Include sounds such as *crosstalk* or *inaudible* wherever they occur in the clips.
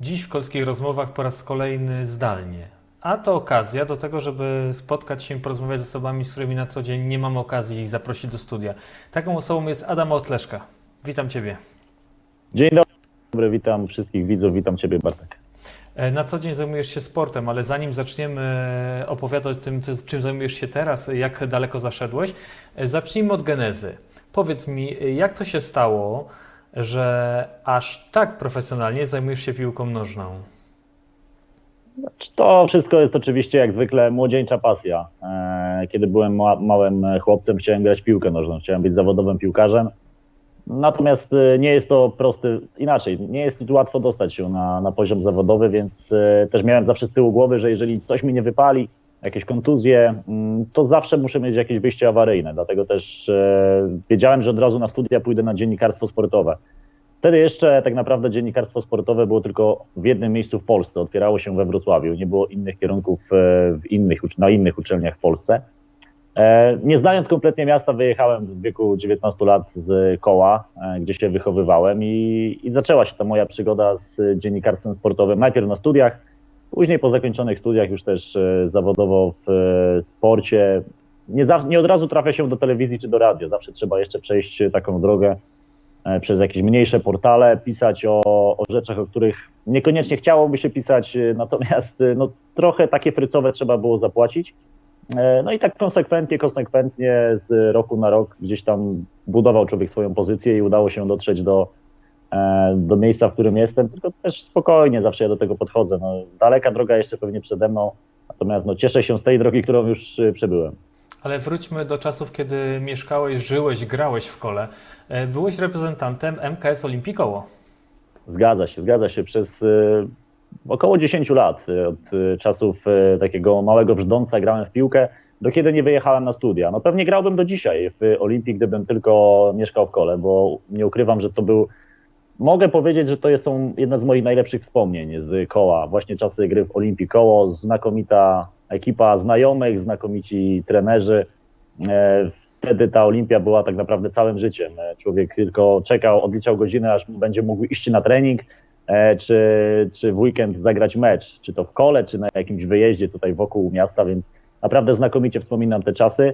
Dziś w Kolskich Rozmowach po raz kolejny zdalnie. A to okazja do tego, żeby spotkać się i porozmawiać z osobami, z którymi na co dzień nie mamy okazji zaprosić do studia. Taką osobą jest Adam Otleszka. Witam Ciebie. Dzień dobry, witam wszystkich widzów, witam Ciebie Bartek. E, Na co dzień zajmujesz się sportem, ale zanim zaczniemy opowiadać o tym, czym zajmujesz się teraz, jak daleko zaszedłeś, e, zacznijmy od genezy. Powiedz mi, e, jak to się stało, że aż tak profesjonalnie zajmujesz się piłką nożną? To wszystko jest oczywiście jak zwykle młodzieńcza pasja. E, Kiedy byłem ma- małym chłopcem, chciałem grać piłkę nożną, chciałem być zawodowym piłkarzem. Natomiast e, nie jest to prosty, inaczej, nie jest łatwo dostać się na, na poziom zawodowy, więc e, też miałem zawsze z tyłu głowy, że jeżeli coś mi nie wypali, jakieś kontuzje, mm, to zawsze muszę mieć jakieś wyjście awaryjne. Dlatego też e, wiedziałem, że od razu na studia pójdę na dziennikarstwo sportowe. Wtedy jeszcze tak naprawdę dziennikarstwo sportowe było tylko w jednym miejscu w Polsce, otwierało się we Wrocławiu, nie było innych kierunków e, w innych, na innych uczelniach w Polsce. E, Nie znając kompletnie miasta, wyjechałem w wieku 19 lat z koła, gdzie się wychowywałem i, i zaczęła się ta moja przygoda z dziennikarstwem sportowym. Najpierw na studiach, później po zakończonych studiach już też e, zawodowo w e, sporcie. Nie, zaw- nie od razu trafia się do telewizji czy do radia, zawsze trzeba jeszcze przejść taką drogę e, przez jakieś mniejsze portale, pisać o, o rzeczach, o których niekoniecznie chciałoby się pisać, natomiast no, trochę takie frycowe trzeba było zapłacić. No i tak konsekwentnie, konsekwentnie z roku na rok gdzieś tam budował człowiek swoją pozycję i udało się dotrzeć do, do miejsca, w którym jestem, tylko też spokojnie zawsze ja do tego podchodzę. No, daleka droga jeszcze pewnie przede mną, natomiast no, cieszę się z tej drogi, którą już e, przebyłem. Ale wróćmy do czasów, kiedy mieszkałeś, żyłeś, grałeś w kole. E, Byłeś reprezentantem MKS Olimpikoło. Zgadza się, zgadza się. Przez e, około 10 lat, e, od e, czasów e, takiego małego brzdąca grałem w piłkę, do kiedy nie wyjechałem na studia. No pewnie grałbym do dzisiaj w Olimpii, gdybym tylko mieszkał w kole, bo nie ukrywam, że to był, mogę powiedzieć, że to jest- są jedne z moich najlepszych wspomnień z koła. Właśnie czasy gry w Olimpii koło, znakomita ekipa znajomych, znakomici trenerzy. E, Wtedy ta Olimpia była tak naprawdę całym życiem. E, Człowiek tylko czekał, odliczał godziny, aż będzie mógł iść na trening, e, czy, czy w weekend zagrać mecz, czy to w kole, czy na jakimś wyjeździe tutaj wokół miasta, więc naprawdę znakomicie wspominam te czasy.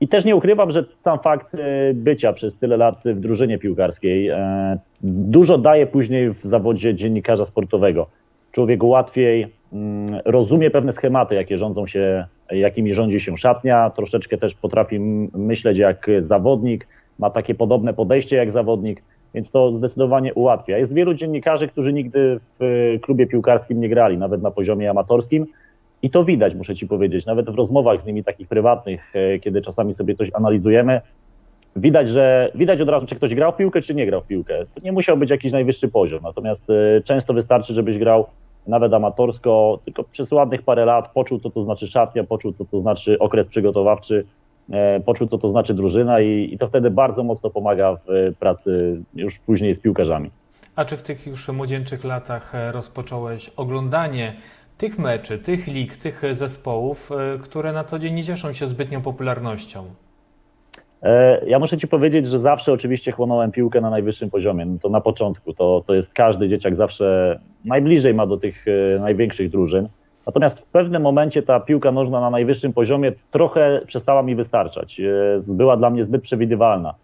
I też nie ukrywam, że sam fakt e, bycia przez tyle lat w drużynie piłkarskiej e, dużo daje później w zawodzie dziennikarza sportowego. Człowiek łatwiej mm, rozumie pewne schematy, jakie rządzą się, jakimi rządzi się szatnia, troszeczkę też potrafi myśleć jak zawodnik, ma takie podobne podejście jak zawodnik, więc to zdecydowanie ułatwia. Jest wielu dziennikarzy, którzy nigdy w e, klubie piłkarskim nie grali, nawet na poziomie amatorskim. I to widać, muszę ci powiedzieć, nawet w rozmowach z nimi takich prywatnych, e, kiedy czasami sobie coś analizujemy, widać, że widać od razu, czy ktoś grał w piłkę, czy nie grał w piłkę. To nie musiał być jakiś najwyższy poziom, natomiast e, często wystarczy, żebyś grał nawet amatorsko, tylko przez ładnych parę lat poczuł, co to znaczy szatnia, poczuł, co to znaczy okres przygotowawczy, e, poczuł, co to znaczy drużyna i, i to wtedy bardzo mocno pomaga w pracy już później z piłkarzami. A czy w tych już młodzieńczych latach rozpocząłeś oglądanie tych meczy, tych lig, tych zespołów, e, które na co dzień nie cieszą się zbytnią popularnością? E, Ja muszę Ci powiedzieć, że zawsze oczywiście chłonąłem piłkę na najwyższym poziomie. No to na początku to, to jest każdy dzieciak zawsze najbliżej ma do tych e, największych drużyn. Natomiast w pewnym momencie ta piłka nożna na najwyższym poziomie trochę przestała mi wystarczać. Była dla mnie zbyt przewidywalna.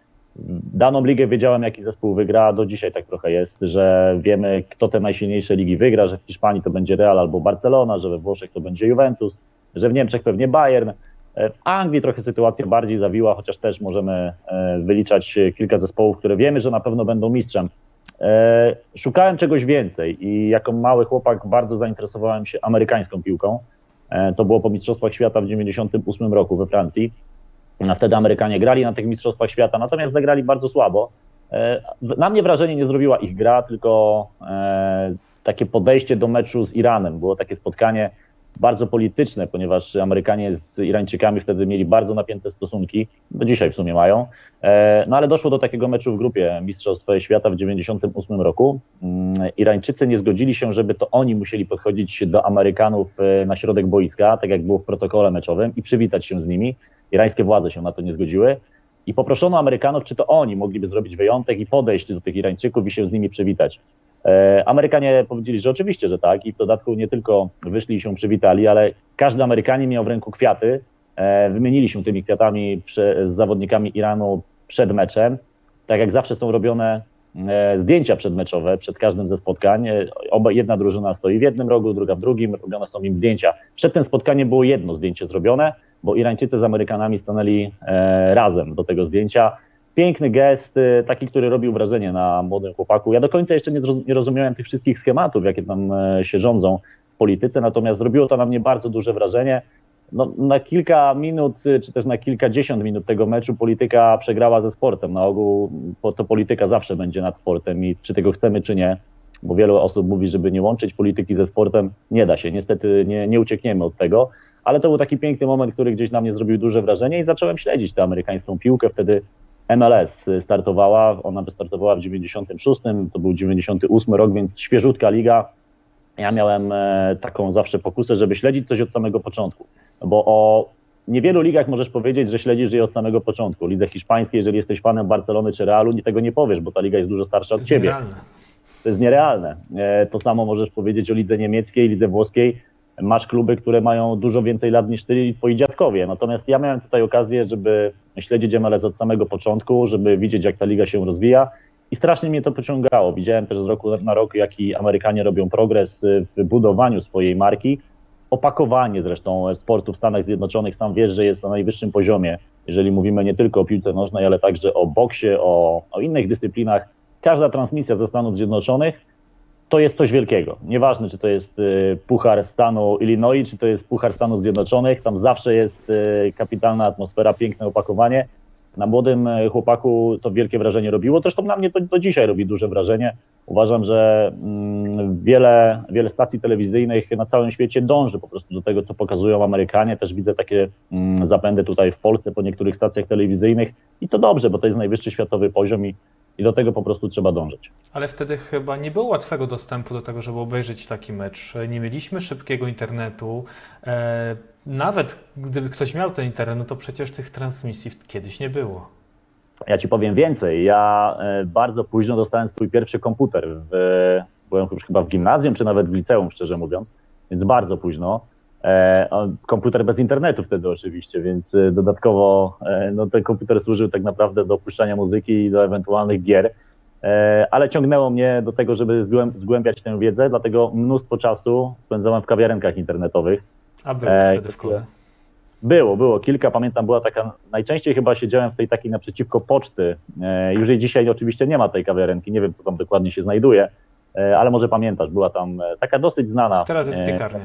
Daną ligę wiedziałem, jaki zespół wygra. Do dzisiaj tak trochę jest, że wiemy, kto te najsilniejsze ligi wygra, że w Hiszpanii to będzie Real albo Barcelona, że we Włoszech to będzie Juventus, że w Niemczech pewnie Bayern. E, W Anglii trochę sytuacja bardziej zawiła, chociaż też możemy e, wyliczać kilka zespołów, które wiemy, że na pewno będą mistrzem. E, Szukałem czegoś więcej i jako mały chłopak bardzo zainteresowałem się amerykańską piłką. To było po Mistrzostwach Świata w 1998 roku we Francji. Wtedy Amerykanie grali na tych Mistrzostwach Świata, natomiast zagrali bardzo słabo. E, Na mnie wrażenie nie zrobiła ich gra, tylko e, takie podejście do meczu z Iranem. Było takie spotkanie bardzo polityczne, ponieważ Amerykanie z Irańczykami wtedy mieli bardzo napięte stosunki, do dzisiaj w sumie mają. E, No ale doszło do takiego meczu w grupie Mistrzostw Świata w 1998 roku. Mm, Irańczycy nie zgodzili się, żeby to oni musieli podchodzić do Amerykanów na środek boiska, tak jak było w protokole meczowym, i przywitać się z nimi. Irańskie władze się na to nie zgodziły. I poproszono Amerykanów, czy to oni mogliby zrobić wyjątek i podejść do tych Irańczyków i się z nimi przywitać. E, Amerykanie powiedzieli, że oczywiście, że tak i w dodatku nie tylko wyszli i się przywitali, ale każdy Amerykanin miał w ręku kwiaty, e, wymienili się tymi kwiatami z zawodnikami Iranu przed meczem. Tak jak zawsze są robione e, zdjęcia przedmeczowe przed każdym ze spotkań. Oba, jedna drużyna stoi w jednym rogu, druga w drugim, robione są im zdjęcia. Przed tym spotkaniem było jedno zdjęcie zrobione, bo Irańczycy z Amerykanami stanęli e, razem do tego zdjęcia. Piękny gest, e, taki, który robił wrażenie na młodym chłopaku. Ja do końca jeszcze nie, rozumiałem tych wszystkich schematów, jakie tam e, się rządzą w polityce, natomiast zrobiło to na mnie bardzo duże wrażenie. No, na kilka minut, czy też na kilkadziesiąt minut tego meczu polityka przegrała ze sportem. Na ogół to polityka zawsze będzie nad sportem i czy tego chcemy, czy nie, bo wielu osób mówi, żeby nie łączyć polityki ze sportem. Nie da się, niestety nie, nie uciekniemy od tego, ale to był taki piękny moment, który gdzieś na mnie zrobił duże wrażenie i zacząłem śledzić tę amerykańską piłkę. Wtedy MLS startowała, ona wystartowała w 96, to był 98 rok, więc świeżutka liga. Ja miałem e, taką zawsze pokusę, żeby śledzić coś od samego początku, bo o niewielu ligach możesz powiedzieć, że śledzisz je od samego początku. Lidze hiszpańskiej, jeżeli jesteś fanem Barcelony czy Realu, nie tego nie powiesz, bo ta liga jest dużo starsza od ciebie. nierealne. To jest nierealne. E, To samo możesz powiedzieć o lidze niemieckiej, lidze włoskiej. Masz kluby, które mają dużo więcej lat niż ty i twoi dziadkowie. Natomiast ja miałem tutaj okazję, żeby śledzić MLS od samego początku, żeby widzieć, jak ta liga się rozwija. I strasznie mnie to pociągało. Widziałem też z roku na rok, jaki Amerykanie robią progres w budowaniu swojej marki. Opakowanie zresztą sportu w Stanach Zjednoczonych, sam wiesz, że jest na najwyższym poziomie, jeżeli mówimy nie tylko o piłce nożnej, ale także o boksie, o, o innych dyscyplinach. Każda transmisja ze Stanów Zjednoczonych to jest coś wielkiego. Nieważne, czy to jest y, Puchar stanu Illinois, czy to jest Puchar Stanów Zjednoczonych, tam zawsze jest y, kapitalna atmosfera, piękne opakowanie. Na młodym y, chłopaku to wielkie wrażenie robiło. Zresztą na mnie to do dzisiaj robi duże wrażenie. Uważam, że mm, wiele, wiele stacji telewizyjnych na całym świecie dąży po prostu do tego, co pokazują Amerykanie. Też widzę takie mm, zapędy tutaj w Polsce po niektórych stacjach telewizyjnych i to dobrze, bo to jest najwyższy światowy poziom i, i do tego po prostu trzeba dążyć. Ale wtedy chyba nie było łatwego dostępu do tego, żeby obejrzeć taki mecz. Nie mieliśmy szybkiego internetu. E, nawet gdyby ktoś miał ten internet, no to przecież tych transmisji kiedyś nie było. Ja ci powiem więcej. Ja e, bardzo późno dostałem swój pierwszy komputer. W, byłem już chyba w gimnazjum, czy nawet w liceum, szczerze mówiąc, więc bardzo późno. E, komputer bez internetu wtedy oczywiście, więc e, dodatkowo e, no, ten komputer służył tak naprawdę do puszczania muzyki i do ewentualnych gier. Ale ciągnęło mnie do tego, żeby zgłęb- zgłębiać tę wiedzę, dlatego mnóstwo czasu spędzałem w kawiarenkach internetowych. A było wtedy w kole. Było, było kilka. Pamiętam, była taka. Najczęściej chyba siedziałem w tej takiej naprzeciwko poczty. Już jej dzisiaj oczywiście nie ma tej kawiarenki. Nie wiem, co tam dokładnie się znajduje, ale może pamiętasz, była tam taka dosyć znana. Teraz jest piekarnia.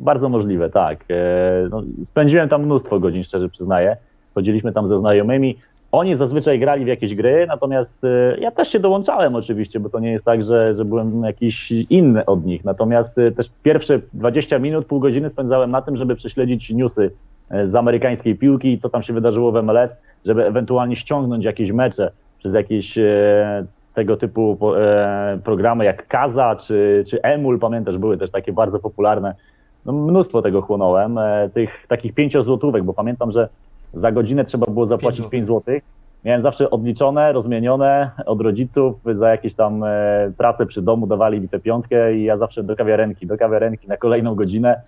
Bardzo możliwe, tak. E, no, spędziłem tam mnóstwo godzin, szczerze przyznaję. Chodziliśmy tam ze znajomymi. Oni zazwyczaj grali w jakieś gry, natomiast e, ja też się dołączałem oczywiście, bo to nie jest tak, że, że byłem jakiś inny od nich. Natomiast e, też pierwsze 20 minut, pół godziny spędzałem na tym, żeby prześledzić newsy z amerykańskiej piłki, co tam się wydarzyło w MLS, żeby ewentualnie ściągnąć jakieś mecze przez jakieś tego typu programy jak Kaza czy, czy Emul, pamiętasz, były też takie bardzo popularne. No, mnóstwo tego chłonąłem, e, tych takich pięciozłotówek, bo pamiętam, że za godzinę trzeba było zapłacić złotych. 5 złotych. Miałem zawsze odliczone, rozmienione od rodziców za jakieś tam e, prace przy domu, dawali mi tę piątkę i ja zawsze do kawiarenki, do kawiarenki na kolejną godzinę.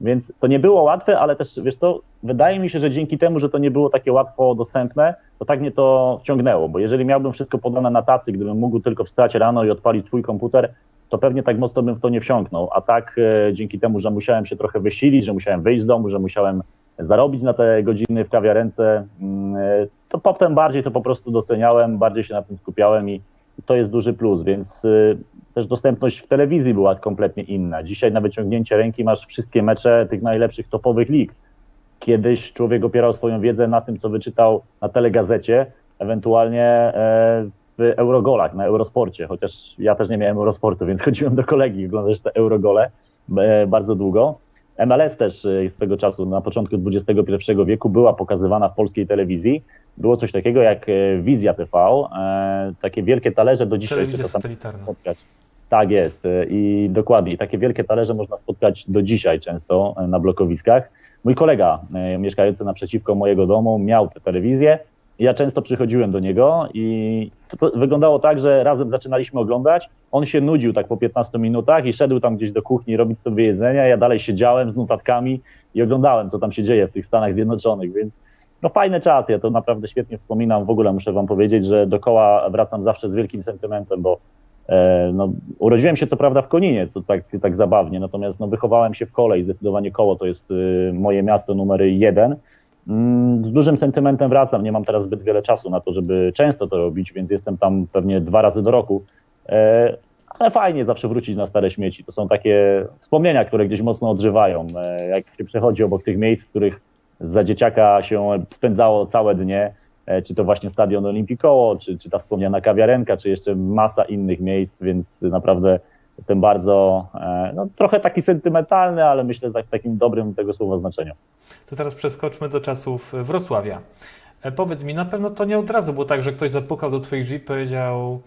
Więc to nie było łatwe, ale też, wiesz co, wydaje mi się, że dzięki temu, że to nie było takie łatwo dostępne, to tak mnie to wciągnęło, bo jeżeli miałbym wszystko podane na tacy, gdybym mógł tylko wstać rano i odpalić swój komputer, to pewnie tak mocno bym w to nie wsiąknął. A tak e, dzięki temu, że musiałem się trochę wysilić, że musiałem wyjść z domu, że musiałem zarobić na te godziny w kawiarence, mm, e, to potem bardziej to po prostu doceniałem, bardziej się na tym skupiałem i to jest duży plus, więc y, też dostępność w telewizji była kompletnie inna. Dzisiaj na wyciągnięcie ręki masz wszystkie mecze tych najlepszych topowych lig. Kiedyś człowiek opierał swoją wiedzę na tym, co wyczytał na telegazecie, ewentualnie e, w Eurogolach, na Eurosporcie, chociaż ja też nie miałem Eurosportu, więc *laughs* chodziłem do kolegi oglądać te Eurogole e, bardzo długo. MLS też e, swego czasu, na początku XXI wieku, była pokazywana w polskiej telewizji. Było coś takiego jak e, Wizja TV, takie wielkie talerze do dzisiaj Telewizja satelitarna. spotkać. Tak jest i dokładnie. I takie wielkie talerze można spotkać do dzisiaj często na blokowiskach. Mój kolega mieszkający naprzeciwko mojego domu miał tę telewizję ja często przychodziłem do niego i to, to wyglądało tak, że razem zaczynaliśmy oglądać. On się nudził tak po 15 minutach i szedł tam gdzieś do kuchni robić sobie jedzenie. Ja dalej siedziałem z notatkami i oglądałem, co tam się dzieje w tych Stanach Zjednoczonych, więc no fajne czasy. Ja to naprawdę świetnie wspominam. W ogóle muszę wam powiedzieć, że do koła wracam zawsze z wielkim sentymentem, bo e, no, urodziłem się co prawda w Koninie, to tak, tak zabawnie, natomiast no, wychowałem się w kole i zdecydowanie koło to jest y, moje miasto numer jeden. Mm, Z dużym sentymentem wracam. Nie mam teraz zbyt wiele czasu na to, żeby często to robić, więc jestem tam pewnie dwa razy do roku. E, Ale fajnie zawsze wrócić na stare śmieci. To są takie wspomnienia, które gdzieś mocno odżywają. E, Jak się przechodzi obok tych miejsc, w których za dzieciaka się spędzało całe dnie, e, czy to właśnie stadion Olimpikoło, czy, czy ta wspomniana kawiarenka, czy jeszcze masa innych miejsc, więc naprawdę jestem bardzo, e, no trochę taki sentymentalny, ale myślę, że tak w takim dobrym tego słowa znaczeniu. To teraz przeskoczmy do czasów Wrocławia. E, Powiedz mi, na pewno to nie od razu było tak, że ktoś zapukał do Twoich drzwi i powiedział: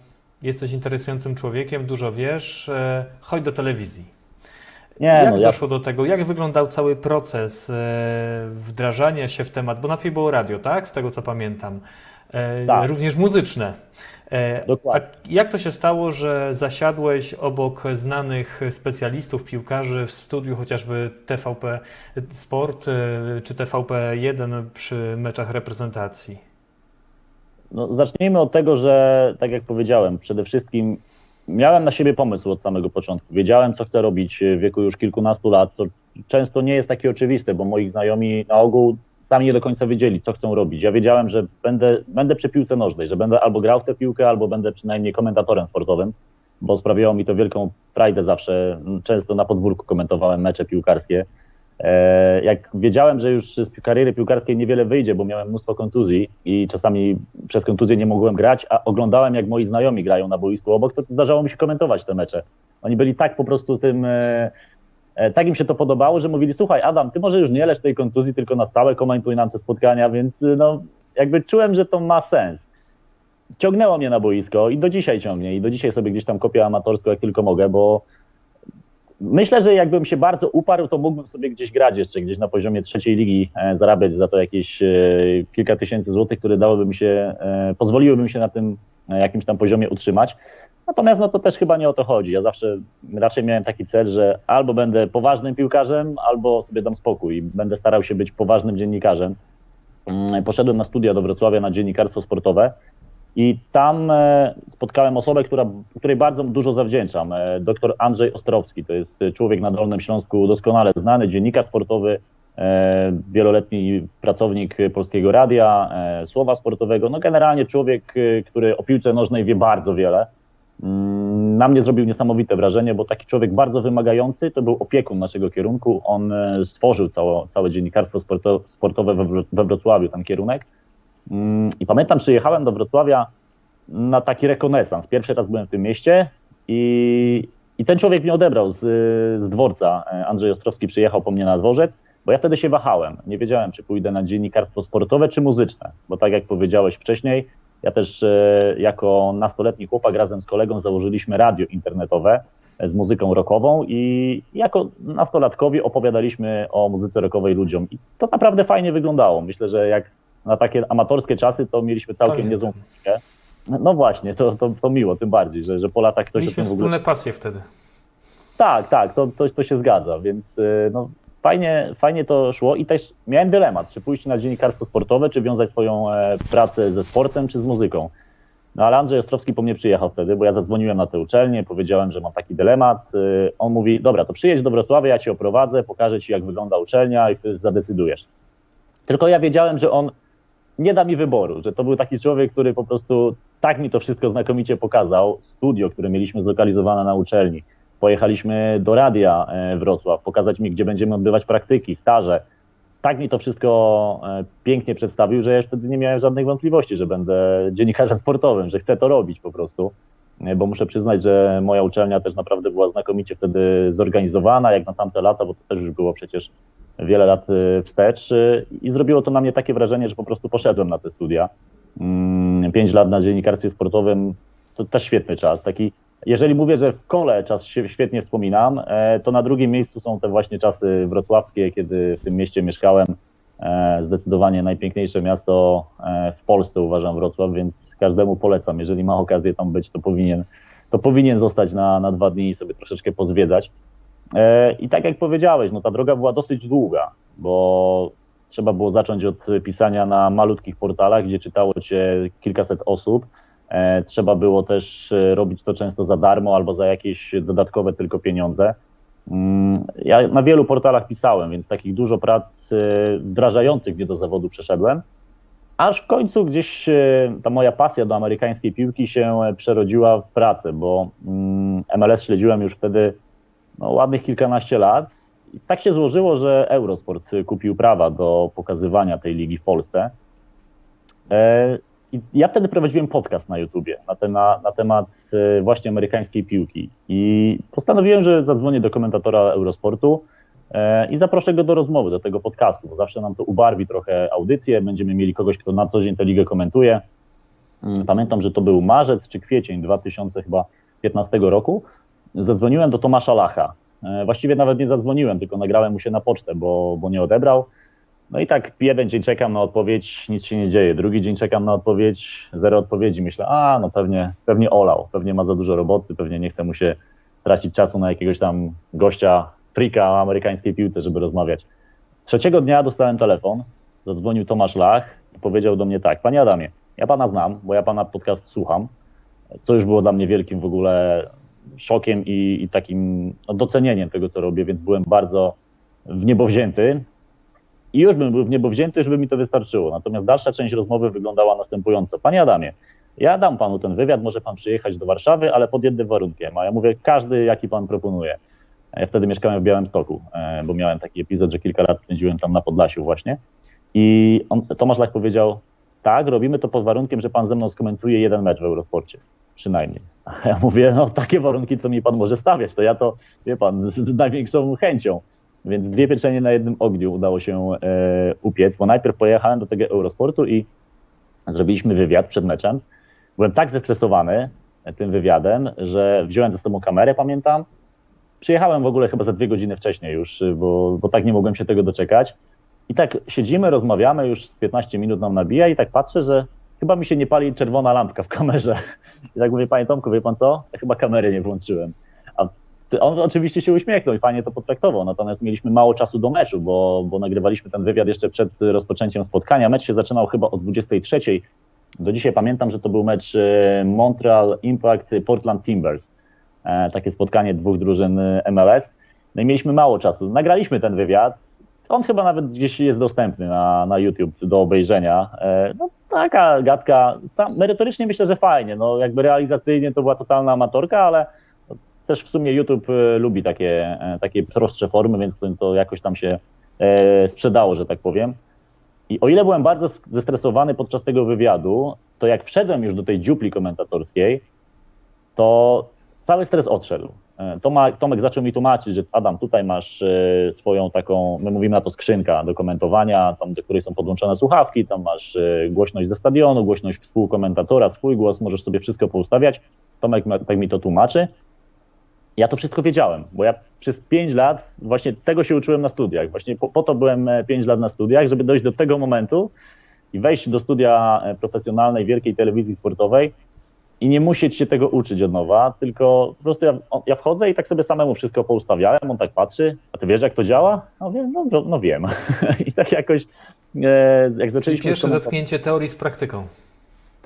Jesteś interesującym człowiekiem, dużo wiesz, e, chodź do telewizji. Nie, Jak no ja doszło do tego? Jak wyglądał cały proces wdrażania się w temat? Bo najpierw było radio, tak? Z tego co pamiętam. Tak. Również muzyczne. E, Dokładnie. A jak to się stało, że zasiadłeś obok znanych specjalistów, piłkarzy w studiu chociażby TVP Sport e, czy TVP1 przy meczach reprezentacji? No, zacznijmy od tego, że tak jak powiedziałem, przede wszystkim miałem na siebie pomysł od samego początku. Wiedziałem, co chcę robić w wieku już kilkunastu lat, co często nie jest takie oczywiste, bo moich znajomi na ogół sami nie do końca wiedzieli, co chcą robić. Ja wiedziałem, że będę, będę przy piłce nożnej, że będę albo grał w tę piłkę, albo będę przynajmniej komentatorem sportowym, bo sprawiało mi to wielką frajdę zawsze. Często na podwórku komentowałem mecze piłkarskie. E, Jak wiedziałem, że już z kariery piłkarskiej niewiele wyjdzie, bo miałem mnóstwo kontuzji i czasami przez kontuzję nie mogłem grać, a oglądałem, jak moi znajomi grają na boisku obok, to zdarzało mi się komentować te mecze. Oni byli tak po prostu tym, e, tak im się to podobało, że mówili, słuchaj Adam, ty może już nie leż tej kontuzji, tylko na stałe komentuj nam te spotkania, więc e, no, jakby czułem, że to ma sens. Ciągnęło mnie na boisko i do dzisiaj ciągnie i do dzisiaj sobie gdzieś tam kopię amatorsko, jak tylko mogę, bo Myślę, że jakbym się bardzo uparł, to mógłbym sobie gdzieś grać jeszcze, gdzieś na poziomie trzeciej ligi, e, zarabiać za to jakieś e, kilka tysięcy złotych, które dałyby mi się, e, pozwoliłyby mi się na tym e, jakimś tam poziomie utrzymać. Natomiast no to też chyba nie o to chodzi. Ja zawsze raczej miałem taki cel, że albo będę poważnym piłkarzem, albo sobie dam spokój. Będę starał się być poważnym dziennikarzem. Mm, Poszedłem na studia do Wrocławia na dziennikarstwo sportowe. I tam e, spotkałem osobę, która, której bardzo dużo zawdzięczam. E, Doktor Andrzej Ostrowski, to jest człowiek na Dolnym Śląsku doskonale znany, dziennikarz sportowy, e, wieloletni pracownik Polskiego Radia, Słowa Sportowego. No generalnie człowiek, który o piłce nożnej wie bardzo wiele. Na mnie zrobił niesamowite wrażenie, bo taki człowiek bardzo wymagający, to był opiekun naszego kierunku. On e, stworzył całe, całe dziennikarstwo sporto, sportowe we Wrocławiu, ten kierunek. Mm, I pamiętam, przyjechałem do Wrocławia na taki rekonesans. Pierwszy raz byłem w tym mieście i, i ten człowiek mnie odebrał z, z dworca. E, Andrzej Ostrowski przyjechał po mnie na dworzec, bo ja wtedy się wahałem. Nie wiedziałem, czy pójdę na dziennikarstwo sportowe, czy muzyczne, bo tak jak powiedziałeś wcześniej, ja też e, jako nastoletni chłopak razem z kolegą założyliśmy radio internetowe e, z muzyką rockową i jako nastolatkowie opowiadaliśmy o muzyce rockowej ludziom. I to naprawdę fajnie wyglądało. Myślę, że jak na takie amatorskie czasy, to mieliśmy całkiem Pamiętam. niezłą publikę. No właśnie, to, to, to miło, tym bardziej, że, że po latach ktoś Mieliśmy o tym w ogóle... wspólne pasje wtedy. Tak, tak, to, to, to się zgadza, więc y, no, fajnie, fajnie to szło i też miałem dylemat, czy pójść na dziennikarstwo sportowe, czy wiązać swoją e, pracę ze sportem, czy z muzyką. No ale Andrzej Ostrowski po mnie przyjechał wtedy, bo ja zadzwoniłem na tę uczelnię, powiedziałem, że mam taki dylemat. Y, On mówi, dobra, to przyjedź do Wrocławia, ja cię oprowadzę, pokażę ci, jak wygląda uczelnia i wtedy zadecydujesz. Tylko ja wiedziałem, że on nie da mi wyboru, że to był taki człowiek, który po prostu tak mi to wszystko znakomicie pokazał. Studio, które mieliśmy zlokalizowane na uczelni. Pojechaliśmy do radia e, Wrocław, pokazać mi, gdzie będziemy odbywać praktyki, staże. Tak mi to wszystko e, pięknie przedstawił, że ja już wtedy nie miałem żadnych wątpliwości, że będę dziennikarzem *laughs* sportowym, że chcę to robić po prostu. E, Bo muszę przyznać, że moja uczelnia też naprawdę była znakomicie wtedy zorganizowana, jak na tamte lata, bo to też już było przecież wiele lat wstecz i zrobiło to na mnie takie wrażenie, że po prostu poszedłem na te studia. Mm, Pięć lat na dziennikarstwie sportowym to też świetny czas. Taki, jeżeli mówię, że w kole czas świetnie wspominam, e, to na drugim miejscu są te właśnie czasy wrocławskie, kiedy w tym mieście mieszkałem. E, Zdecydowanie najpiękniejsze miasto e, w Polsce uważam Wrocław, więc każdemu polecam. Jeżeli ma okazję tam być, to powinien, to powinien zostać na, na dwa dni i sobie troszeczkę pozwiedzać. I tak jak powiedziałeś, no ta droga była dosyć długa, bo trzeba było zacząć od pisania na malutkich portalach, gdzie czytało cię kilkaset osób. E, Trzeba było też e, robić to często za darmo albo za jakieś dodatkowe tylko pieniądze. Mm, Ja na wielu portalach pisałem, więc takich dużo prac e, wdrażających mnie do zawodu przeszedłem. Aż w końcu gdzieś ta moja pasja do amerykańskiej piłki się przerodziła w pracę, bo mm, MLS śledziłem już wtedy no, ładnych kilkanaście lat. I tak się złożyło, że Eurosport kupił prawa do pokazywania tej ligi w Polsce. I ja wtedy prowadziłem podcast na YouTubie na, tema, na temat e, właśnie amerykańskiej piłki. I postanowiłem, że zadzwonię do komentatora Eurosportu e, i zaproszę go do rozmowy, do tego podcastu, bo zawsze nam to ubarwi trochę audycję. Będziemy mieli kogoś, kto na co dzień tę ligę komentuje. Mm, Pamiętam, że to był marzec czy kwiecień 2015 roku. Zadzwoniłem do Tomasza Lacha. E, Właściwie nawet nie zadzwoniłem, tylko nagrałem mu się na pocztę, bo, bo nie odebrał. No i tak jeden dzień czekam na odpowiedź, nic się nie dzieje. Drugi dzień czekam na odpowiedź, zero odpowiedzi. Myślę, a no pewnie, pewnie olał, pewnie ma za dużo roboty, pewnie nie chce mu się tracić czasu na jakiegoś tam gościa, frika o amerykańskiej piłce, żeby rozmawiać. Trzeciego dnia dostałem telefon, zadzwonił Tomasz Lach i powiedział do mnie tak, panie Adamie, ja pana znam, bo ja pana podcast słucham, co już było dla mnie wielkim w ogóle szokiem i, i takim no, docenieniem tego, co robię, więc byłem bardzo w niebo wzięty. I już bym był w niebo wzięty, już by mi to wystarczyło. Natomiast dalsza część rozmowy wyglądała następująco. Panie Adamie, ja dam panu ten wywiad, może pan przyjechać do Warszawy, ale pod jednym warunkiem. A ja mówię, każdy, jaki pan proponuje. Ja wtedy mieszkałem w Białymstoku, e, bo miałem taki epizod, że kilka lat spędziłem tam na Podlasiu właśnie. I on, Tomasz Lach powiedział, tak, robimy to pod warunkiem, że pan ze mną skomentuje jeden mecz w Eurosporcie. Przynajmniej. A ja mówię, no takie warunki, co mi pan może stawiać, to ja to, wie pan, z największą chęcią. Więc dwie pieczenie na jednym ogniu udało się e, upiec, bo najpierw pojechałem do tego Eurosportu i zrobiliśmy wywiad przed meczem. Byłem tak zestresowany tym wywiadem, że wziąłem ze sobą kamerę, pamiętam. Przyjechałem w ogóle chyba za dwie godziny wcześniej już, bo, bo tak nie mogłem się tego doczekać. I tak siedzimy, rozmawiamy, już z 15 minut nam nabija i tak patrzę, że chyba mi się nie pali czerwona lampka w kamerze. *laughs* I tak mówię, panie Tomku, wie pan co? Ja chyba kamery nie włączyłem. On oczywiście się uśmiechnął i fajnie to potraktował, natomiast mieliśmy mało czasu do meczu, bo, bo nagrywaliśmy ten wywiad jeszcze przed rozpoczęciem spotkania. Mecz się zaczynał chyba o 23. Do dzisiaj pamiętam, że to był mecz e, Montreal Impact Portland Timbers. E, Takie spotkanie dwóch drużyn e, MLS. No i mieliśmy mało czasu. Nagraliśmy ten wywiad. On chyba nawet gdzieś jest dostępny na, na YouTube do obejrzenia. No, taka gadka. Sam, merytorycznie myślę, że fajnie. No, jakby realizacyjnie to była totalna amatorka, ale też w sumie YouTube e, lubi takie, e, takie prostsze formy, więc to, to jakoś tam się e, sprzedało, że tak powiem. I o ile byłem bardzo zestresowany podczas tego wywiadu, to jak wszedłem już do tej dziupli komentatorskiej, to cały stres odszedł. Toma, Tomek zaczął mi tłumaczyć, że Adam, tutaj masz swoją taką, my mówimy na to skrzynka do komentowania, tam do której są podłączone słuchawki, tam masz głośność ze stadionu, głośność współkomentatora, swój głos, możesz sobie wszystko poustawiać. Tomek tak mi to tłumaczy. Ja to wszystko wiedziałem, bo ja przez 5 lat właśnie tego się uczyłem na studiach. Właśnie po, po to byłem 5 lat na studiach, żeby dojść do tego momentu i wejść do studia e, profesjonalnej, wielkiej telewizji sportowej i nie musieć się tego uczyć od nowa, tylko po prostu ja, ja wchodzę i tak sobie samemu wszystko poustawiałem, on tak patrzy, a ty wiesz jak to działa? No, wiem, no, no, no wiem. *laughs* I tak jakoś e, jak Czyli zaczęliśmy... pierwsze z tą- zetknięcie teorii z praktyką.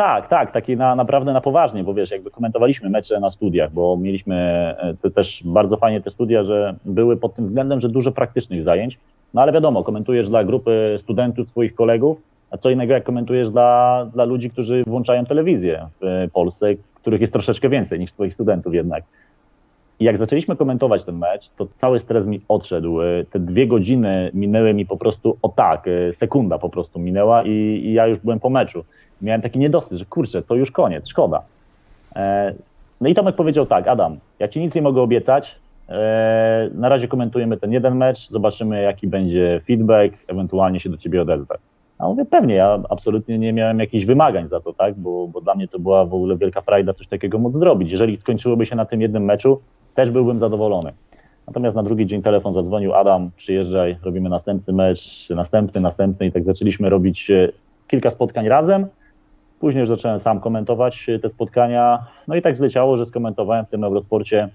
Tak, tak, taki na, naprawdę na poważnie, bo wiesz, jakby komentowaliśmy mecze na studiach, bo mieliśmy e, te, też bardzo fajnie te studia, że były pod tym względem, że dużo praktycznych zajęć, no ale wiadomo, komentujesz dla grupy studentów, swoich kolegów, a co innego jak komentujesz dla, dla ludzi, którzy włączają telewizję w Polsce, których jest troszeczkę więcej niż twoich studentów jednak. I jak zaczęliśmy komentować ten mecz, to cały stres mi odszedł. E, Te dwie godziny minęły mi po prostu o tak, e, sekunda po prostu minęła i, i ja już byłem po meczu. Miałem taki niedosyt, że kurczę, to już koniec, szkoda. E, No i Tomek powiedział tak, Adam, ja ci nic nie mogę obiecać, na razie komentujemy ten jeden mecz, zobaczymy jaki będzie feedback, ewentualnie się do ciebie odezwę. A mówię, pewnie, ja absolutnie nie miałem jakichś wymagań za to, tak, bo, bo dla mnie to była w ogóle wielka frajda coś takiego móc zrobić. Jeżeli skończyłoby się na tym jednym meczu, też byłbym zadowolony. Natomiast na drugi dzień telefon zadzwonił, Adam, przyjeżdżaj, robimy następny mecz, następny, następny i tak zaczęliśmy robić e, kilka spotkań razem. Później już zacząłem sam komentować e, te spotkania. No i tak zleciało, że skomentowałem w tym Eurosporcie,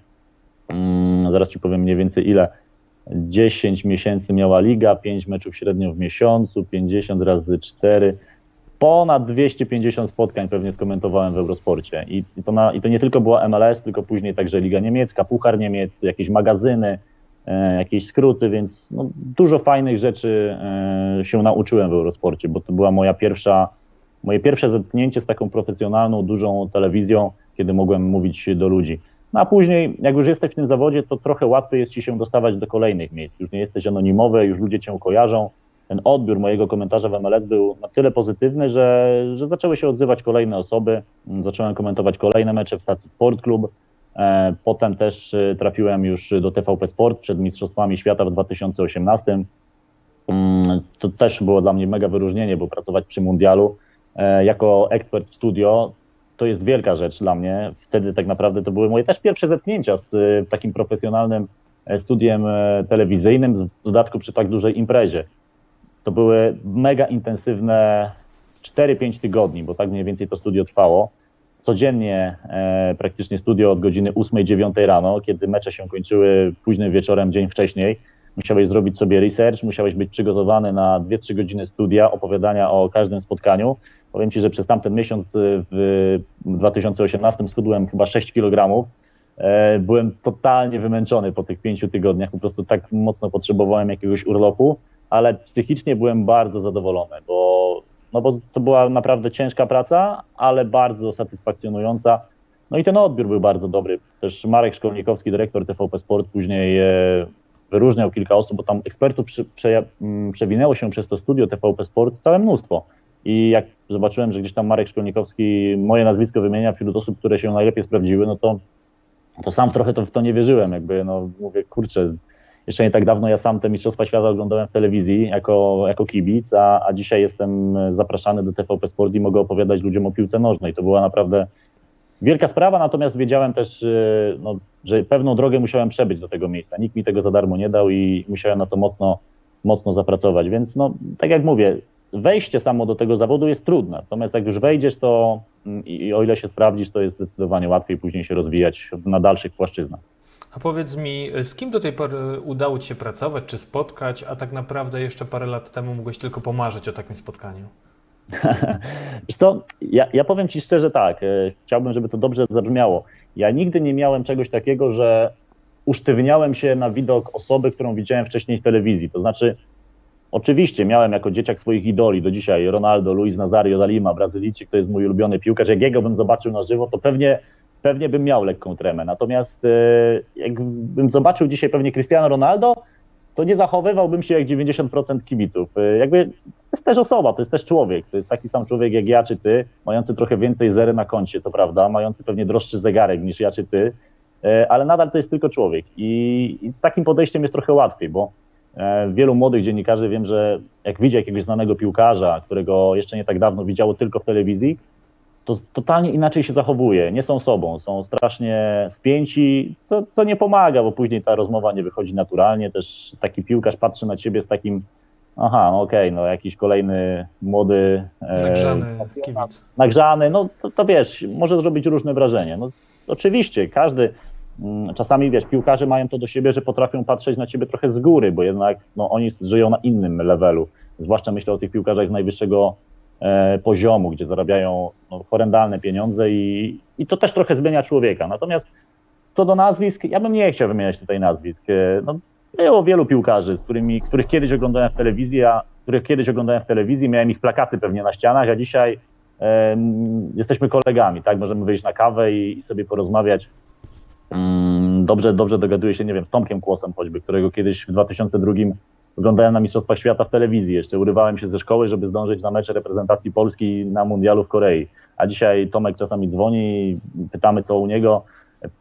mm, zaraz Ci powiem mniej więcej ile, 10 miesięcy miała liga, 5 meczów średnio w miesiącu, 50 razy 4, ponad 250 spotkań pewnie skomentowałem w Eurosporcie. I, to, na, I to nie tylko była MLS, tylko później także Liga Niemiecka, Puchar Niemiec, jakieś magazyny, e, jakieś skróty, więc no, dużo fajnych rzeczy e, się nauczyłem w Eurosporcie, bo to była moja pierwsza, moje pierwsze zetknięcie z taką profesjonalną, dużą telewizją, kiedy mogłem mówić do ludzi. No a później, jak już jesteś w tym zawodzie, to trochę łatwiej jest ci się dostawać do kolejnych miejsc. Już nie jesteś anonimowy, już ludzie cię kojarzą. Ten odbiór mojego komentarza w MLS był na tyle pozytywny, że, że zaczęły się odzywać kolejne osoby. Zacząłem komentować kolejne mecze w stacji Sport Club. E, Potem też e, trafiłem już do TVP Sport przed Mistrzostwami Świata w 2018. Mm, To też było dla mnie mega wyróżnienie, bo pracować przy mundialu e, jako ekspert w studio to jest wielka rzecz dla mnie. Wtedy tak naprawdę to były moje też pierwsze zetknięcia z e, takim profesjonalnym e, studiem telewizyjnym, w dodatku przy tak dużej imprezie. To były mega intensywne 4-5 tygodni, bo tak mniej więcej to studio trwało. Codziennie e, praktycznie studio od godziny 8-9 rano, kiedy mecze się kończyły późnym wieczorem, dzień wcześniej. Musiałeś zrobić sobie research, musiałeś być przygotowany na 2-3 godziny studia, opowiadania o każdym spotkaniu. Powiem Ci, że przez tamten miesiąc y, w 2018 schudłem chyba 6 kg. E, Byłem totalnie wymęczony po tych pięciu tygodniach, po prostu tak mocno potrzebowałem jakiegoś urlopu, ale psychicznie byłem bardzo zadowolony, bo, no bo to była naprawdę ciężka praca, ale bardzo satysfakcjonująca. No i ten odbiór był bardzo dobry. Też Marek Szkolnikowski, dyrektor TVP Sport, później e, wyróżniał kilka osób, bo tam ekspertów przy, prze, m, przewinęło się przez to studio TVP Sport całe mnóstwo. I jak zobaczyłem, że gdzieś tam Marek Szkolnikowski moje nazwisko wymienia wśród osób, które się najlepiej sprawdziły, no to, to sam trochę to, w to nie wierzyłem. Jakby, no mówię, kurczę, jeszcze nie tak dawno ja sam te Mistrzostwa Świata oglądałem w telewizji jako, jako kibic, a, a dzisiaj jestem zapraszany do TVP Sport i mogę opowiadać ludziom o piłce nożnej. To była naprawdę wielka sprawa, natomiast wiedziałem też, y, no, że pewną drogę musiałem przebyć do tego miejsca. Nikt mi tego za darmo nie dał i musiałem na to mocno, mocno zapracować. Więc no, tak jak mówię, wejście samo do tego zawodu jest trudne. Natomiast jak już wejdziesz, to mm, i, i o ile się sprawdzisz, to jest zdecydowanie łatwiej później się rozwijać na dalszych płaszczyznach. A powiedz mi, z kim do tej pory udało Ci się pracować, czy spotkać, a tak naprawdę jeszcze parę lat temu mogłeś tylko pomarzyć o takim spotkaniu? *laughs* Wiesz co, ja, ja powiem Ci szczerze tak, e, chciałbym, żeby to dobrze zabrzmiało. Ja nigdy nie miałem czegoś takiego, że usztywniałem się na widok osoby, którą widziałem wcześniej w telewizji. To znaczy, oczywiście miałem jako dzieciak swoich idoli do dzisiaj, Ronaldo, Luis Nazario da Lima, Brazylijczyk, to jest mój ulubiony piłkarz. Jak jego bym zobaczył na żywo, to pewnie, pewnie bym miał lekką tremę. Natomiast e, jakbym zobaczył dzisiaj pewnie Cristiano Ronaldo, to nie zachowywałbym się jak 90% kibiców. E, Jakby to jest też osoba, to jest też człowiek, to jest taki sam człowiek jak ja czy ty, mający trochę więcej zery na koncie, to prawda, mający pewnie droższy zegarek niż ja czy ty, e, ale nadal to jest tylko człowiek i, i z takim podejściem jest trochę łatwiej, bo wielu młodych dziennikarzy wiem, że jak widzi jakiegoś znanego piłkarza, którego jeszcze nie tak dawno widziało tylko w telewizji, to totalnie inaczej się zachowuje, nie są sobą, są strasznie spięci, co, co nie pomaga, bo później ta rozmowa nie wychodzi naturalnie, też taki piłkarz patrzy na ciebie z takim aha, no okej, no jakiś kolejny młody e, Nagrzany kibic. nagrzany, no to, to wiesz, może zrobić różne wrażenie. No, oczywiście, każdy, mm, czasami wiesz, piłkarze mają to do siebie, że potrafią patrzeć na ciebie trochę z góry, bo jednak no, oni żyją na innym levelu. Zwłaszcza myślę o tych piłkarzach z najwyższego e, poziomu, gdzie zarabiają no, horrendalne pieniądze i, i to też trochę zmienia człowieka. Natomiast co do nazwisk, ja bym nie chciał wymieniać tutaj nazwisk. E, No, było wielu piłkarzy, z którymi, których kiedyś oglądałem w telewizji, a których kiedyś oglądałem w telewizji, miałem ich plakaty pewnie na ścianach, a dzisiaj em, jesteśmy kolegami, tak? Możemy wyjść na kawę i, i sobie porozmawiać. Mm, Dobrze, dobrze dogaduję się, nie wiem, z Tomkiem Kłosem choćby, którego kiedyś w 2002 oglądałem na Mistrzostwach Świata w telewizji. Jeszcze urywałem się ze szkoły, żeby zdążyć na mecze reprezentacji Polski na mundialu w Korei. A dzisiaj Tomek czasami dzwoni, pytamy co u niego,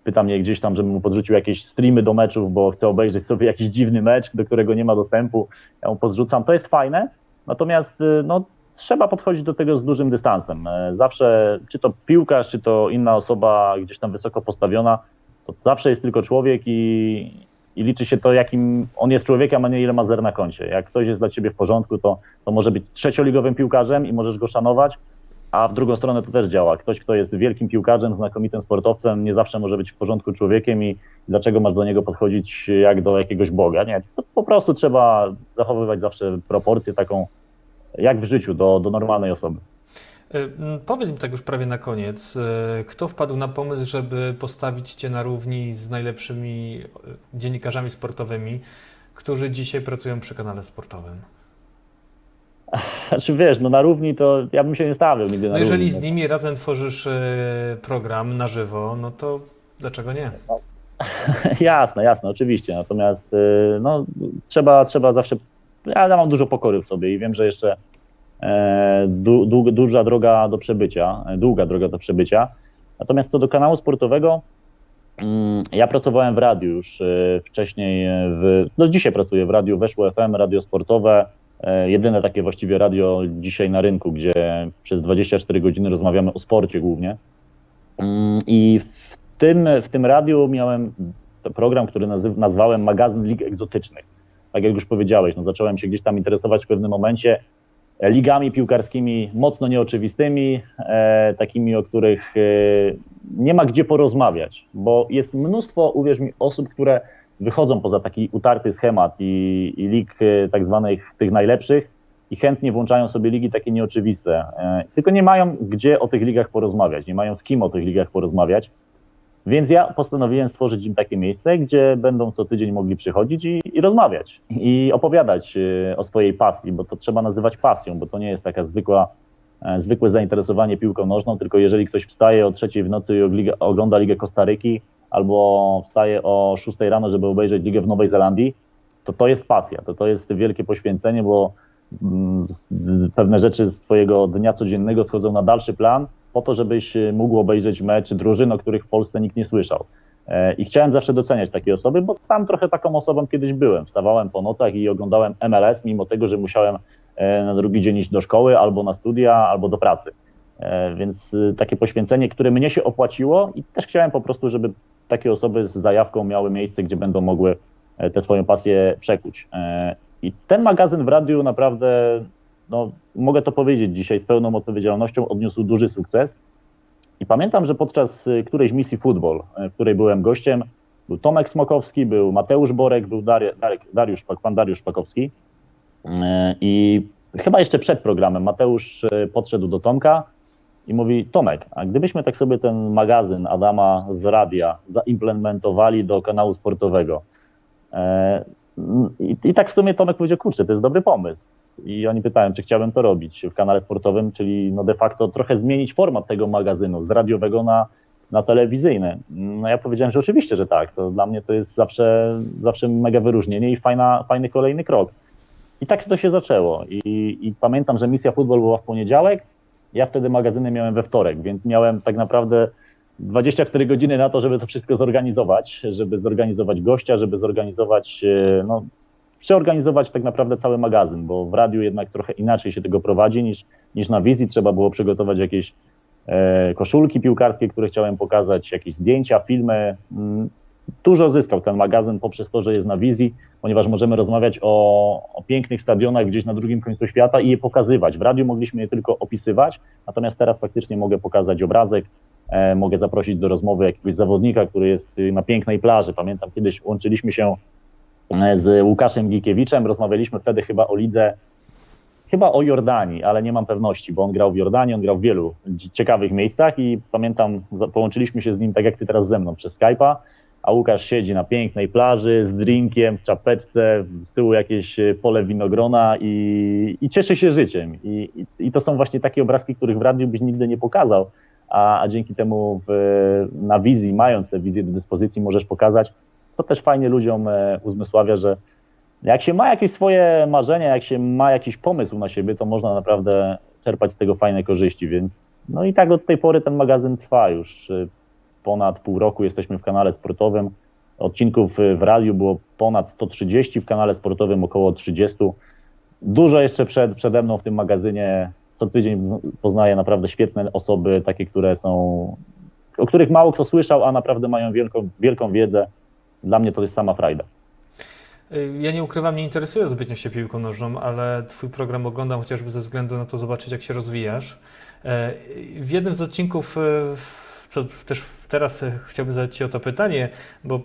pyta mnie gdzieś tam, żebym mu podrzucił jakieś streamy do meczów, bo chce obejrzeć sobie jakiś dziwny mecz, do którego nie ma dostępu. Ja mu podrzucam. To jest fajne, natomiast y, no, trzeba podchodzić do tego z dużym dystansem. E, Zawsze, czy to piłkarz, czy to inna osoba gdzieś tam wysoko postawiona, to zawsze jest tylko człowiek i, i liczy się to, jakim on jest człowiekiem, a nie ile ma zer na koncie. Jak ktoś jest dla ciebie w porządku, to, to może być trzecioligowym piłkarzem i możesz go szanować, a w drugą stronę to też działa. Ktoś, kto jest wielkim piłkarzem, znakomitym sportowcem, nie zawsze może być w porządku człowiekiem i dlaczego masz do niego podchodzić jak do jakiegoś Boga? Nie, to po prostu trzeba zachowywać zawsze proporcję taką, jak w życiu, do, do normalnej osoby. M, Powiedz mi tak już prawie na koniec, y, kto wpadł na pomysł, żeby postawić Cię na równi z najlepszymi y, dziennikarzami sportowymi, którzy dzisiaj pracują przy kanale sportowym? *laughs* Znaczy wiesz, no na równi to ja bym się nie stawiał nigdy na No jeżeli równi. z nimi razem tworzysz program na żywo, no to dlaczego nie? *laughs* Jasne, jasne, oczywiście. Natomiast no, trzeba, trzeba zawsze. Ja mam dużo pokory w sobie i wiem, że jeszcze e, du, du, duża droga do przebycia, e, długa droga do przebycia. Natomiast co do kanału sportowego, mm, ja pracowałem w radiu już e, wcześniej, e, w, no dzisiaj pracuję w radiu Weszło FM, radio sportowe, e, jedyne takie właściwie radio dzisiaj na rynku, gdzie przez 24 godziny rozmawiamy o sporcie głównie. Mm, I w tym, w tym radiu miałem program, który nazyw, nazwałem magazyn lig egzotycznych. Tak jak już powiedziałeś, no zacząłem się gdzieś tam interesować w pewnym momencie e, ligami piłkarskimi mocno nieoczywistymi, e, takimi, o których e, nie ma gdzie porozmawiać, bo jest mnóstwo, uwierz mi, osób, które wychodzą poza taki utarty schemat i, i lig e, tak zwanych tych najlepszych i chętnie włączają sobie ligi takie nieoczywiste, e, tylko nie mają gdzie o tych ligach porozmawiać, nie mają z kim o tych ligach porozmawiać. Więc ja postanowiłem stworzyć im takie miejsce, gdzie będą co tydzień mogli przychodzić i, i rozmawiać i opowiadać y, o swojej pasji, bo to trzeba nazywać pasją, bo to nie jest taka zwykła, e, zwykłe zainteresowanie piłką nożną, tylko jeżeli ktoś wstaje o trzeciej w nocy i ogląda Ligę Kostaryki albo wstaje o 6 rano, żeby obejrzeć Ligę w Nowej Zelandii, to to jest pasja, to to jest wielkie poświęcenie, bo mm, pewne rzeczy z twojego dnia codziennego schodzą na dalszy plan, po to, żebyś y, mógł obejrzeć mecz drużyn, o których w Polsce nikt nie słyszał. E, I chciałem zawsze doceniać takie osoby, bo sam trochę taką osobą kiedyś byłem. Wstawałem po nocach i oglądałem MLS, mimo tego, że musiałem e, na drugi dzień iść do szkoły, albo na studia, albo do pracy. E, Więc y, takie poświęcenie, które mnie się opłaciło i też chciałem po prostu, żeby takie osoby z zajawką miały miejsce, gdzie będą mogły tę swoją pasję przekuć. I ten magazyn w radiu naprawdę no, mogę to powiedzieć dzisiaj z pełną odpowiedzialnością, odniósł duży sukces. I pamiętam, że podczas y, którejś misji futbol, y, w której byłem gościem, był Tomek Smokowski, był Mateusz Borek, był Dari- Dariusz, pan Dariusz Szpakowski. Y, I chyba jeszcze przed programem Mateusz podszedł do Tomka i mówi: Tomek, a gdybyśmy tak sobie ten magazyn Adama z radia zaimplementowali do kanału sportowego, I tak w sumie Tomek powiedział, kurczę, to jest dobry pomysł. I oni pytają, czy chciałbym to robić w kanale sportowym, czyli no de facto trochę zmienić format tego magazynu z radiowego na, na telewizyjny. No ja powiedziałem, że oczywiście, że tak. To dla mnie to jest zawsze, zawsze mega wyróżnienie i fajna, fajny kolejny krok. I tak to się zaczęło. I, I pamiętam, że misja futbol była w poniedziałek, ja wtedy magazyny miałem we wtorek, więc miałem tak naprawdę 24 godziny na to, żeby to wszystko zorganizować, żeby zorganizować gościa, żeby zorganizować, e, no, przeorganizować tak naprawdę cały magazyn, bo w radiu jednak trochę inaczej się tego prowadzi niż, niż na wizji. Trzeba było przygotować jakieś e, koszulki piłkarskie, które chciałem pokazać, jakieś zdjęcia, filmy. Mm, Dużo zyskał ten magazyn poprzez to, że jest na wizji, ponieważ możemy rozmawiać o, o pięknych stadionach gdzieś na drugim końcu świata i je pokazywać. W radiu mogliśmy je tylko opisywać, natomiast teraz faktycznie mogę pokazać obrazek, E, mogę zaprosić do rozmowy jakiegoś zawodnika, który jest na pięknej plaży. Pamiętam kiedyś łączyliśmy się z Łukaszem Gikiewiczem, rozmawialiśmy wtedy chyba o lidze, chyba o Jordanii, ale nie mam pewności, bo on grał w Jordanii, on grał w wielu ciekawych miejscach i pamiętam, połączyliśmy się z nim tak jak ty teraz ze mną przez Skype'a, a Łukasz siedzi na pięknej plaży z drinkiem, w czapeczce, z tyłu jakieś e, pole winogrona i, i cieszy się życiem. I, i, I to są właśnie takie obrazki, których w radiu byś nigdy nie pokazał a, a dzięki temu w, na wizji, mając tę wizję do dyspozycji, możesz pokazać, co też fajnie ludziom e, uzmysławia, że jak się ma jakieś swoje marzenia, jak się ma jakiś pomysł na siebie, to można naprawdę czerpać z tego fajne korzyści, więc no i tak od tej pory ten magazyn trwa już e, ponad pół roku, jesteśmy w kanale sportowym, odcinków e, w radiu było ponad 130, w kanale sportowym około 30. Dużo jeszcze przed, przede mną w tym magazynie co tydzień poznaję naprawdę świetne osoby, takie, które są, o których mało kto słyszał, a naprawdę mają wielką, wielką wiedzę. Dla mnie to jest sama frajda. Y, Ja nie ukrywam, nie interesuję zbytnio się piłką nożną, ale Twój program oglądam chociażby ze względu na to zobaczyć, jak się rozwijasz. E, W jednym z odcinków, w- co też teraz chciałbym zadać Ci o to pytanie, bo